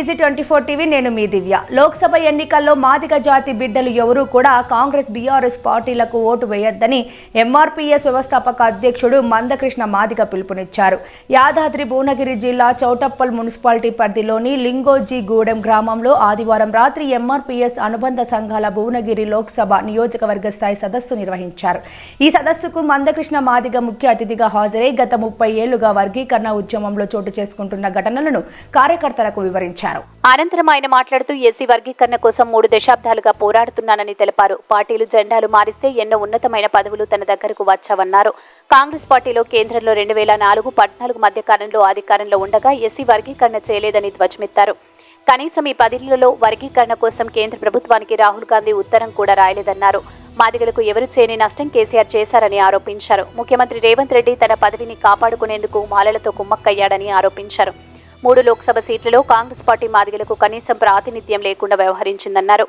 Welcome TG twenty four TV నేను మీ దివ్య. లోక్సభ ఎన్నికల్లో మాదిగ జాతి బిడ్డలు ఎవరూ కూడా కాంగ్రెస్ బీఆర్ఎస్ పార్టీలకు ఓటు వేయొద్దని ఎంఆర్పీఎస్ వ్యవస్థాపక అధ్యక్షుడు మందకృష్ణ మాదిగ పిలుపునిచ్చారు. యాదాద్రి భువనగిరి జిల్లా చౌటప్పల్ మున్సిపాలిటీ పరిధిలోని లింగోజీ గూడెం గ్రామంలో ఆదివారం రాత్రి ఎంఆర్పీఎస్ అనుబంధ సంఘాల భువనగిరి లోక్సభ నియోజకవర్గ స్థాయి సదస్సు నిర్వహించారు. ఈ సదస్సుకు మందకృష్ణ మాదిగ ముఖ్య అతిథిగా హాజరై గత ముప్పై ఏళ్ళుగా వర్గీకరణ ఉద్యమంలో చోటు చేసుకుంటున్న ఘటనలను కార్యకర్తలకు వివరించారు. అనంతరం ఆయన మాట్లాడుతూ ఎస్సీ వర్గీకరణ కోసం మూడు దశాబ్దాలుగా పోరాడుతున్నానని తెలిపారు. పార్టీలు జెండాలు మారిస్తే ఎన్నో ఉన్నతమైన పదవులు తన దగ్గరకు వచ్చావన్నారు. కాంగ్రెస్ పార్టీలో కేంద్రంలో రెండు వేల నాలుగు పద్నాలుగు మధ్య కాలంలో అధికారంలో ఉండగా ఎస్సీ వర్గీకరణ చేయలేదని ధ్వజమెత్తారు. కనీసం ఈ పదిలలో వర్గీకరణ కోసం కేంద్ర ప్రభుత్వానికి రాహుల్ గాంధీ ఉత్తరం కూడా రాయలేదన్నారు. మాదిగలకు ఎవరు చేయని నష్టం కేసీఆర్ చేశారని ఆరోపించారు. ముఖ్యమంత్రి రేవంత్ రెడ్డి తన పదవిని కాపాడుకునేందుకు మాలలతో కుమ్మక్కయ్యాడని ఆరోపించారు. మూడు లోక్సభ సీట్లలో కాంగ్రెస్ పార్టీ మాదిగలకు కనీసం ప్రాతినిధ్యం లేకుండా వ్యవహరించిందన్నారు.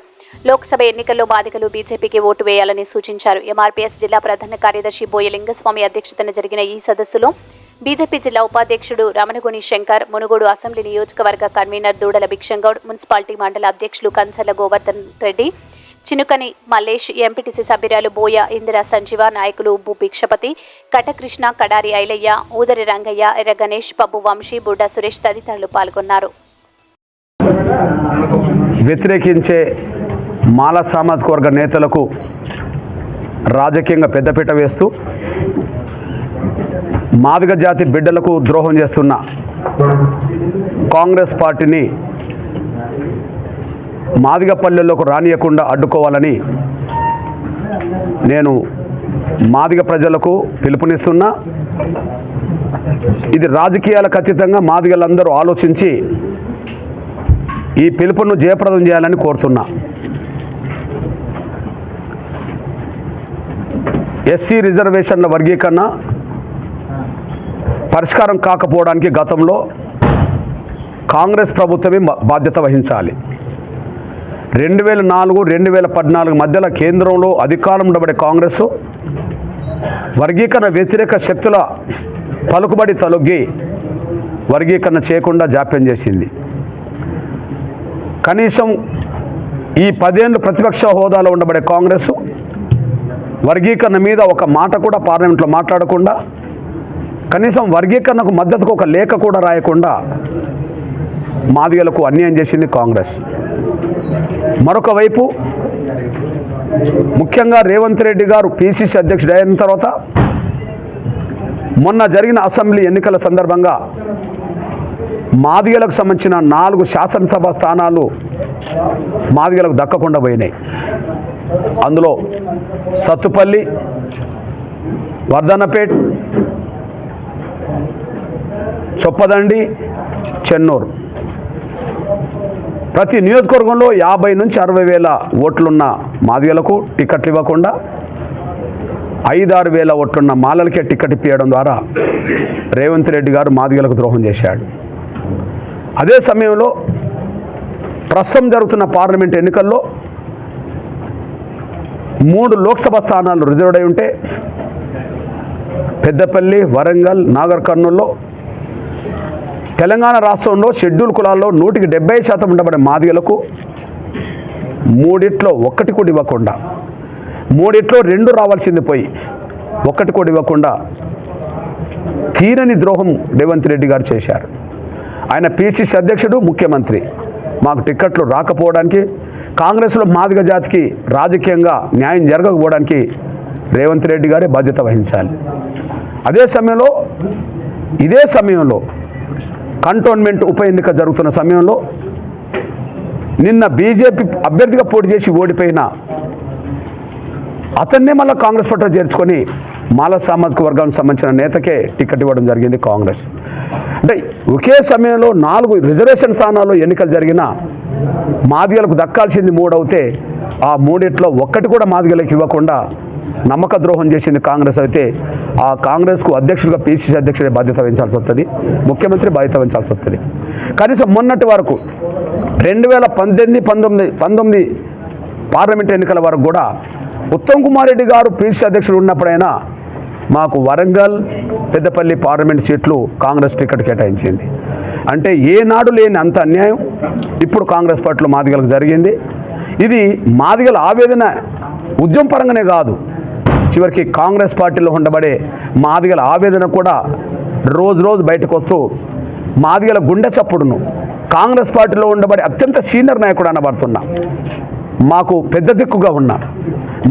లోక్సభ ఎన్నికల్లో బాధికలు బీజేపీకి ఓటు వేయాలని సూచించారు. ఎంఆర్పీఎస్ జిల్లా ప్రధాన కార్యదర్శి బోయ లింగస్వామి అధ్యక్షతన జరిగిన ఈ సదస్సులో బీజేపీ జిల్లా ఉపాధ్యక్షుడు రమణగుని శంకర్ మునుగోడు అసెంబ్లీ నియోజకవర్గ కన్వీనర్ దూడల భిక్షంగౌడ్ మున్సిపాలిటీ మండల అధ్యక్షులు కంచర్ల గోవర్ధన్ రెడ్డి చినుకని మల్లేష్ ఎంపీటీసీ సభ్యురాలు బోయ ఇందిరా సంజీవ నాయకులు ఉబ్బు భిక్షపతి కటకృష్ణ కడారి ఐలయ్య ఊదరి రంగయ్య ఎర్ర గణేష్ పబ్బు వంశీ బుడ్డ సురేష్ తదితరులు పాల్గొన్నారు. వ్యతిరేకించే మాల సామాజిక వర్గ నేతలకు రాజకీయంగా పెద్దపీట వేస్తూ మాదిగ జాతి బిడ్డలకు ద్రోహం చేస్తున్న కాంగ్రెస్ పార్టీని మాదిగ పల్లెల్లోకి రానియకుండా అడ్డుకోవాలని నేను మాదిగ ప్రజలకు పిలుపునిస్తున్నా. ఇది రాజకీయాలు ఖచ్చితంగా మాదిగలందరూ ఆలోచించి ఈ పిలుపును జయప్రదం చేయాలని కోరుతున్నా. ఎస్సీ రిజర్వేషన్ల వర్గీకరణ పరిష్కారం కాకపోవడానికి గతంలో కాంగ్రెస్ ప్రభుత్వమే బాధ్యత వహించాలి. రెండు వేల నాలుగు రెండు వేల పద్నాలుగు మధ్యలో కేంద్రంలో అధికారం ఉండబడే కాంగ్రెస్ వర్గీకరణ వ్యతిరేక శక్తుల పలుకుబడి తలొగ్గి వర్గీకరణ చేయకుండా జాప్యం చేసింది. కనీసం ఈ పదేళ్ళు ప్రతిపక్ష హోదాలో ఉండబడే కాంగ్రెస్ వర్గీకరణ మీద ఒక మాట కూడా పార్లమెంట్లో మాట్లాడకుండా కనీసం వర్గీకరణకు మద్దతుకు ఒక లేఖ కూడా రాయకుండా మాదిగలకు అన్యాయం చేసింది కాంగ్రెస్. మరొక వైపు ముఖ్యంగా రేవంత్ రెడ్డి గారు పిసిసి అధ్యక్షుడు అయిన తర్వాత మొన్న జరిగిన అసెంబ్లీ ఎన్నికల సందర్భంగా మాదిగలకు సంబంధించిన నాలుగు శాసనసభ స్థానాలు మాదిగలకు దక్కకుండా పోయినాయి. అందులో సత్తుపల్లి వర్ధనపేట్ చొప్పదండి చెన్నూరు. ప్రతి నియోజకవర్గంలో యాభై నుంచి అరవై వేల ఓట్లున్న మాదిగలకు టికెట్లు ఇవ్వకుండా ఐదారు వేల ఓట్లున్న మాలలకే టికెట్ ఇప్పించడం ద్వారా రేవంత్ రెడ్డి గారు మాదిగలకు ద్రోహం చేశాడు. అదే సమయంలో ప్రస్తుతం జరుగుతున్న పార్లమెంట్ ఎన్నికల్లో మూడు లోక్సభ స్థానాలు రిజర్వ్డ్ అయి ఉంటే పెద్దపల్లి వరంగల్ నాగర్ కర్నూల్లో తెలంగాణ రాష్ట్రంలో షెడ్యూల్ కులాల్లో నూటికి డెబ్బై శాతం ఉండబడే మాదిగలకు మూడిట్లో ఒక్కటి కూడా ఇవ్వకుండా మూడిట్లో రెండు రావాల్సింది పోయి ఒక్కటి కూడా ఇవ్వకుండా తీరని ద్రోహం రేవంత్ రెడ్డి గారు చేశారు. ఆయన పిసిసి అధ్యక్షుడు ముఖ్యమంత్రి. మాకు టిక్కెట్లు రాకపోవడానికి కాంగ్రెస్లో మాదిగ జాతికి రాజకీయంగా న్యాయం జరగకపోవడానికి రేవంత్ రెడ్డి గారే బాధ్యత వహించాలి. అదే సమయంలో ఇదే సమయంలో కంటోన్మెంట్ ఉప ఎన్నిక జరుగుతున్న సమయంలో నిన్న బీజేపీ అభ్యర్థిగా పోటీ చేసి ఓడిపోయిన అతన్నే మళ్ళీ కాంగ్రెస్ పట్ల చేర్చుకొని మాల సామాజిక వర్గానికి సంబంధించిన నేతకే టికెట్ ఇవ్వడం జరిగింది కాంగ్రెస్. అంటే ఒకే సమయంలో నాలుగు రిజర్వేషన్ స్థానాల్లో ఎన్నికలు జరిగిన మాదిగలకు దక్కాల్సింది మూడవుతే ఆ మూడిట్లో ఒక్కటి కూడా మాదిగలకు ఇవ్వకుండా నమ్మక ద్రోహం చేసింది కాంగ్రెస్ అయితే ఆ కాంగ్రెస్కు అధ్యక్షుడిగా పిసిసి అధ్యక్షుడే బాధ్యత వహించాల్సి వస్తుంది ముఖ్యమంత్రి బాధ్యత వహించాల్సి వస్తుంది. కనీసం మొన్నటి వరకు రెండు వేల పద్దెనిమిది పంతొమ్మిది పంతొమ్మిది పార్లమెంట్ ఎన్నికల వరకు కూడా ఉత్తమ్ కుమార్ రెడ్డి గారు పిసిసి అధ్యక్షుడు ఉన్నప్పుడైనా మాకు వరంగల్ పెద్దపల్లి పార్లమెంట్ సీట్లు కాంగ్రెస్ టికెట్ కేటాయించింది. అంటే ఏనాడు లేని అంత అన్యాయం ఇప్పుడు కాంగ్రెస్ పార్టీలో మాదిగలకు జరిగింది. ఇది మాదిగల ఆవేదన ఉద్యమ పరంగానే కాదు చివరికి కాంగ్రెస్ పార్టీలో ఉండబడే మాదిగల ఆవేదన కూడా రోజు రోజు బయటకు వస్తూ మాదిగల గుండె చప్పుడును కాంగ్రెస్ పార్టీలో ఉండబడే అత్యంత సీనియర్ నాయకుడు అనబడుతున్నా. మాకు పెద్ద దిక్కుగా ఉన్న.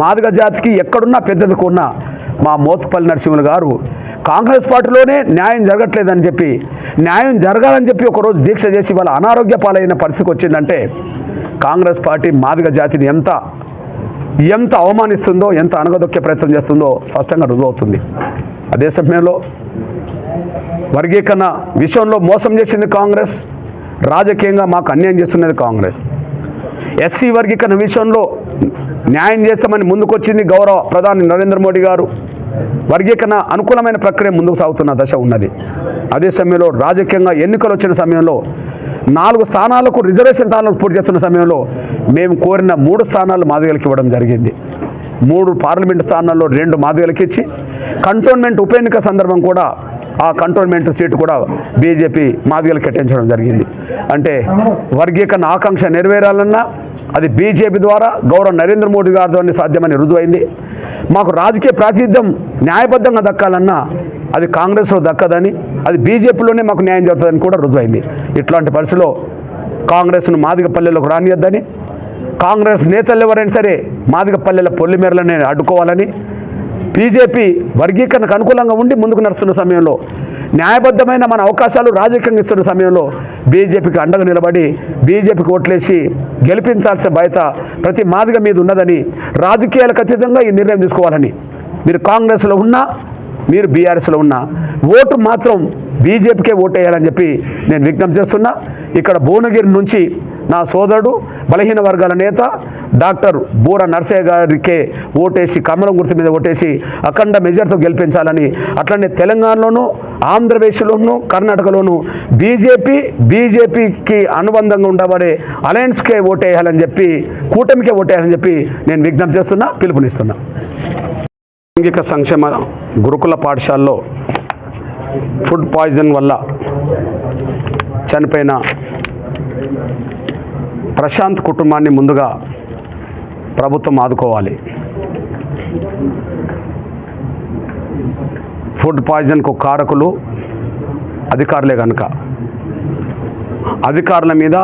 మాదిగ జాతికి ఎక్కడున్నా పెద్ద దిక్కు ఉన్న మా మోత్పల్లి నరసింహులు గారు కాంగ్రెస్ పార్టీలోనే న్యాయం జరగట్లేదని చెప్పి న్యాయం జరగాలని చెప్పి ఒకరోజు దీక్ష చేసి వాళ్ళ అనారోగ్య పాలైన పరిస్థితికి వచ్చిందంటే కాంగ్రెస్ పార్టీ మాదిగ జాతిని ఎంత ఎంత అవమానిస్తుందో ఎంత అనగదొక్కే ప్రయత్నం చేస్తుందో స్పష్టంగా రుజువవుతుంది. అదే సమయంలో వర్గీకరణ విషయంలో మోసం చేసింది కాంగ్రెస్ రాజకీయంగా మాకు అన్యాయం చేస్తున్నది కాంగ్రెస్. ఎస్సీ వర్గీకరణ విషయంలో న్యాయం చేస్తామని ముందుకొచ్చింది గౌరవ ప్రధాని నరేంద్ర మోడీ గారు. వర్గీకరణ అనుకూలమైన ప్రక్రియ ముందుకు సాగుతున్న దశ ఉన్నది. అదే సమయంలో రాజకీయంగా ఎన్నికలు వచ్చిన సమయంలో నాలుగు స్థానాలకు రిజర్వేషన్ స్థానాలు పూర్తి చేస్తున్న సమయంలో మేము కోరిన మూడు స్థానాలు మాదిగలకి ఇవ్వడం జరిగింది. మూడు పార్లమెంటు స్థానాల్లో రెండు మాదిగలకి ఇచ్చి కంటోన్మెంట్ ఉప ఎన్నిక సందర్భం కూడా ఆ కంటోన్మెంట్ సీటు కూడా బీజేపీ మాదిగలు కేటాయించడం జరిగింది. అంటే వర్గీకరణ ఆకాంక్ష నెరవేరాలన్నా అది బీజేపీ ద్వారా గౌరవ నరేంద్ర మోడీ గారి ద్వారా సాధ్యమని రుజువైంది. మాకు రాజకీయ ప్రాతినిధ్యం న్యాయబద్ధంగా దక్కాలన్నా అది కాంగ్రెస్లో దక్కదని అది బీజేపీలోనే మాకు న్యాయం జరుగుతుందని కూడా రుజువైంది. ఇట్లాంటి పరిస్థితిలో కాంగ్రెస్ను మాదిగ పల్లెలకు రానియద్దని కాంగ్రెస్ నేతలు ఎవరైనా సరే మాదిగ పల్లెల పొల్లిమేరలని అడ్డుకోవాలని బీజేపీ వర్గీకరణకు అనుకూలంగా ఉండి ముందుకు నడుస్తున్న సమయంలో న్యాయబద్ధమైన మన అవకాశాలు రాజకీయంగా ఇస్తున్న సమయంలో బీజేపీకి అండగా నిలబడి బీజేపీకి ఓట్లేసి గెలిపించాల్సిన బయట ప్రతి మాదిగ మీద ఉన్నదని రాజకీయాలకు అతీతంగా ఈ నిర్ణయం తీసుకోవాలని మీరు కాంగ్రెస్లో ఉన్నా మీరు బీఆర్ఎస్లో ఉన్నా ఓటు మాత్రం బీజేపీకే ఓటేయాలని చెప్పి నేను విజ్ఞప్తి చేస్తున్నా. ఇక్కడ భువనగిరి నుంచి నా సోదరుడు బలహీన వర్గాల నేత డాక్టర్ బూర నర్సయ్య గారికే ఓటేసి కమలం గుర్తు మీద ఓటేసి అఖండ మెజార్తో గెలిపించాలని అట్లనే తెలంగాణలోనూ ఆంధ్రప్రదేశ్లోనూ కర్ణాటకలోనూ బీజేపీ బీజేపీకి అనుబంధంగా ఉండబడే అలయన్స్కే ఓటేయాలని చెప్పి కూటమికే ఓటేయాలని చెప్పి నేను విజ్ఞప్తి చేస్తున్నా పిలుపునిస్తున్నా. లైంగిక సంక్షేమ గురుకుల పాఠశాలలో ఫుడ్ పాయిజన్ వల్ల చనిపోయిన ప్రశాంత్ కుటుంబాన్ని ముందుగా ప్రభుత్వం ఆదుకోవాలి. ఫుడ్ పాయిజన్కు కారకులు అధికారులే కనుక అధికారుల మీద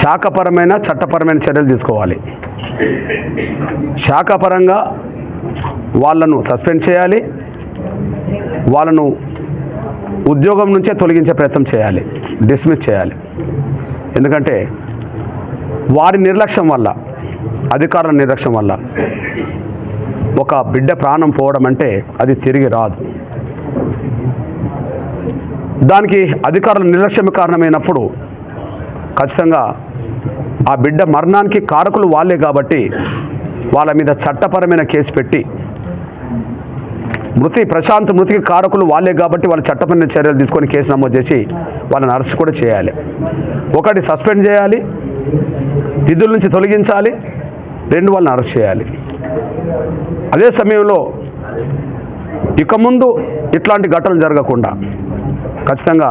శాఖపరమైన చట్టపరమైన చర్యలు తీసుకోవాలి. శాఖపరంగా వాళ్ళను సస్పెండ్ చేయాలి. వాళ్ళను ఉద్యోగం నుంచే తొలగించే ప్రయత్నం చేయాలి. డిస్మిస్ చేయాలి. ఎందుకంటే వారి నిర్లక్ష్యం వల్ల అధికారుల నిర్లక్ష్యం వల్ల ఒక బిడ్డ ప్రాణం పోవడం అంటే అది తిరిగి రాదు. దానికి అధికారుల నిర్లక్ష్యం కారణమైనప్పుడు ఖచ్చితంగా ఆ బిడ్డ మరణానికి కారకులు వాళ్ళే కాబట్టి వాళ్ళ మీద చట్టపరమైన కేసు పెట్టి మృతి ప్రశాంత్ మృతికి కారకులు వాళ్ళే కాబట్టి వాళ్ళ చట్టపరమైన చర్యలు తీసుకొని కేసు నమోదు చేసి వాళ్ళని అరెస్ట్ కూడా చేయాలి. ఒకటి సస్పెండ్ చేయాలి. విధుల నుంచి తొలగించాలి. రెండు వాళ్ళని అరెస్ట్ చేయాలి. అదే సమయంలో ఇక ముందు ఇట్లాంటి ఘటనలు జరగకుండా ఖచ్చితంగా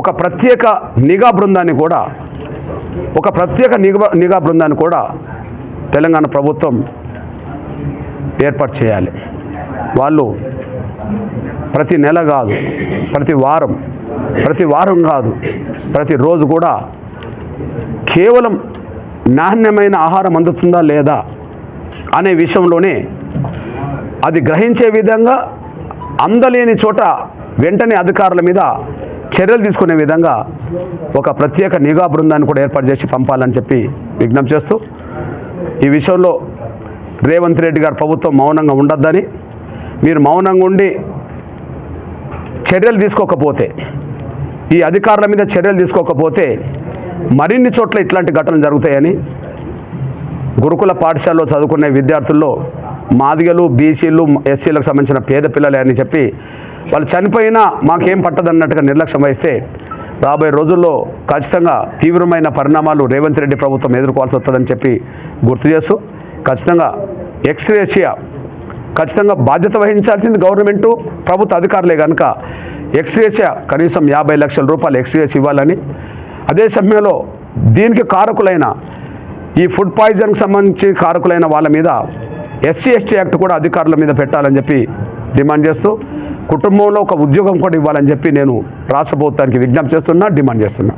ఒక ప్రత్యేక నిఘా బృందాన్ని కూడా ఒక ప్రత్యేక నిఘా నిఘా బృందాన్ని కూడా తెలంగాణ ప్రభుత్వం ఏర్పాటు చేయాలి. వాళ్ళు ప్రతి నెల కాదు ప్రతి వారం ప్రతి వారం కాదు ప్రతిరోజు కూడా కేవలం నాణ్యమైన ఆహారం అందుతుందా లేదా అనే విషయంలోనే అది గ్రహించే విధంగా అందలేని చోట వెంటనే అధికారుల మీద చర్యలు తీసుకునే విధంగా ఒక ప్రత్యేక నిఘా బృందాన్ని కూడా ఏర్పాటు చేసి పంపాలని చెప్పి విజ్ఞప్తి చేస్తూ ఈ విషయంలో రేవంత్ రెడ్డి గారు ప్రభుత్వం మౌనంగా ఉండొద్దని మీరు మౌనంగా ఉండి చర్యలు తీసుకోకపోతే ఈ అధికారుల మీద చర్యలు తీసుకోకపోతే మరిన్ని చోట్ల ఇట్లాంటి ఘటనలు జరుగుతాయని గురుకుల పాఠశాలలో చదువుకునే విద్యార్థుల్లో మాదిగలు బీసీలు ఎస్సీలకు సంబంధించిన పేద పిల్లలే అని చెప్పి వాళ్ళు చనిపోయినా మాకేం పట్టదన్నట్టుగా నిర్లక్ష్యం వహిస్తే రాబోయే రోజుల్లో ఖచ్చితంగా తీవ్రమైన పరిణామాలు రేవంత్ రెడ్డి ప్రభుత్వం ఎదుర్కోవాల్సి వస్తుందని చెప్పి గుర్తు చేస్తూ ఖచ్చితంగా ఎక్స్రేషియా ఖచ్చితంగా బాధ్యత వహించాల్సింది గవర్నమెంటు ప్రభుత్వ అధికారులే కనుక ఎక్స్రేషియా కనీసం యాభై లక్షల రూపాయలు ఎక్స్రేస్ ఇవ్వాలని. అదే సమయంలో దీనికి కారకులైన ఈ ఫుడ్ పాయిజన్కి సంబంధించి కారకులైన వాళ్ళ మీద ఎస్సీ ఎస్టీ యాక్ట్ కూడా అధికారుల మీద పెట్టాలని చెప్పి డిమాండ్ చేస్తూ కుటుంబంలో ఒక ఉద్యోగం కూడా ఇవ్వాలని చెప్పి నేను రాష్ట్ర ప్రభుత్వానికి విజ్ఞప్తి చేస్తున్నా డిమాండ్ చేస్తున్నా.